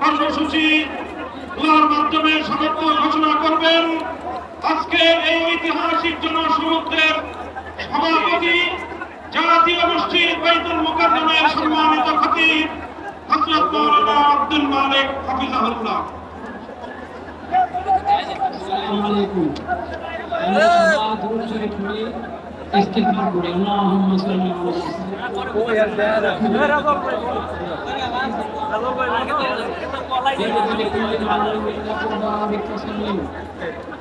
কর্মসূচি মাধ্যমে সমর্থন ঘোষণা করবেন। আজকে এই ঐতিহাসিক জনসমুদ্রের সভাপতি জাতীয় মসজিদ বাইতুল মুকাদ্দমের আব্দুল মালিক হাফিজাহুল্লাহ আসসালামাইকুম আমরা সবাই দূর শরীফ পড়ে ইস্তিগফার করি আল্লাহুম্মা সাল্লি আলা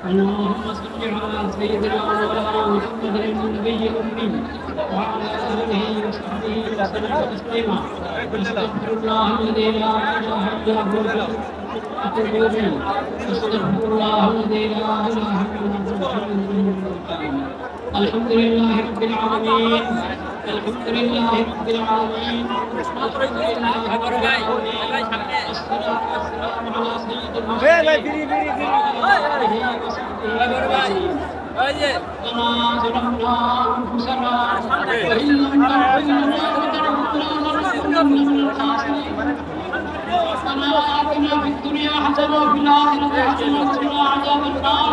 اللهم صل على سيدنا مولانا محمد النبي الأمي وعلى آله الحمد لله رب العالمين الحمد لله رب العالمين الحمد لله رب العالمين الصلاة والسلام على سيد المرسلين وعلى آله وصحبه أجمعين ربنا ظلمنا أنفسنا وإن لم تغفر لنا وترحمنا لنكونن من الخاسرين ربنا آتنا في الدنيا حسنة وفي الآخرة حسنة وقنا عذاب النار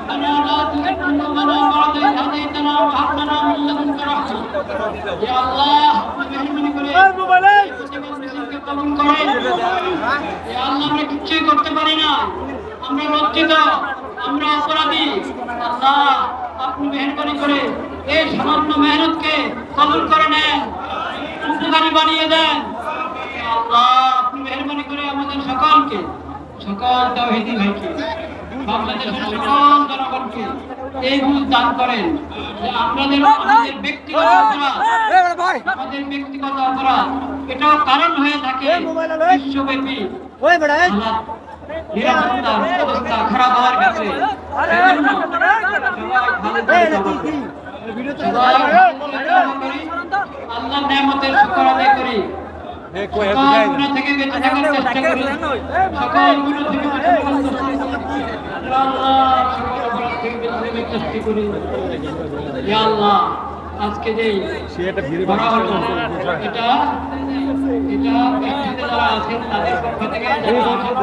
ربنا لا تزغ قلوبنا بعد إذ هديتنا وهب لنا من لدنك رحمة يا الله মেহরবানি করে মিছিলকে কবুল করেন ইয়া আল্লাহ আমরা কিছুই করতে পারি না আমরা লজ্জিত আমরা অপরাধী। আল্লাহ আপনি মেহরবানি করে এই সামান্য মেহনতকে কবুল করে নেন উপকারী বানিয়ে দেন। আল্লাহ আপনি মেহরবানি করে আমাদের সকলকে সকল তাওহীদি ভাইকে বাংলাদেশের সকল জনগণকে এই বুঝ দান করেন যে আপনাদের আমাদের ব্যক্তিগত অপরাধ আমাদের ব্যক্তিগত অপরাধ এটাও কারণ হয়ে থাকে বিশ্বব্যাপী। আল্লাহ অবস্থা খারাপ হওয়ার করি আল্লাহ নেয়ামতের শুকর আদায় করি সকল থেকে বেঁচে থাকার চেষ্টা করি সকল গুনাহ থেকে বেঁচে থাকার চেষ্টা করি আল্লাহ সকল অপরাধ থেকে বেঁচে থাকার চেষ্টা করি আল্লাহ আজকে যেই এটা এটা ব্যক্তিতে যারা আছেন তাদের পক্ষ থেকে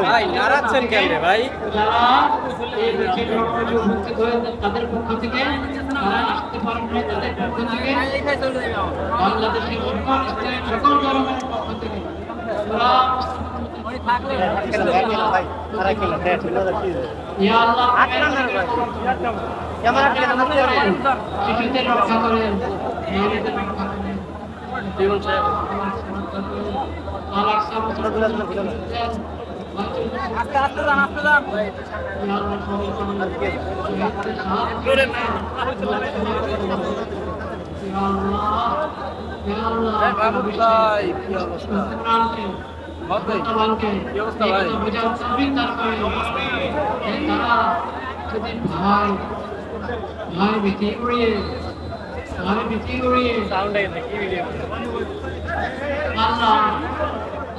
ভাই নাড়াচ্ছেন কেন রে ভাই? যারা এই মিছিল রক্ষণে উপস্থিত হয়েছে তাদের পক্ষ থেকে যারা আসতে পারেন না তাদের পক্ষ থেকে বাংলাদেশের সকল স্থায়ী সকল ধর্মের পক্ষ থেকে যারা শিশুদের রক্ষা করেন জীবন সাহেব আস্তে আস্তে যান আস্তে যান। ভাই কি অবস্থা? কি অবস্থা ভাই? ভাই ভাই ভীতি উড়িয়ে ভাই ভীতি উড়িয়ে সাউন্ড আল্লাহ।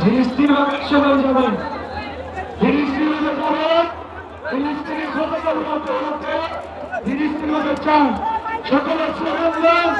ধীরে স্থির সবাই যাবেন ধীরে স্থির যাবেন ধীরে স্থির ভাবে যাবেন ধীরে স্থির চান সকলের স্লোগান দেন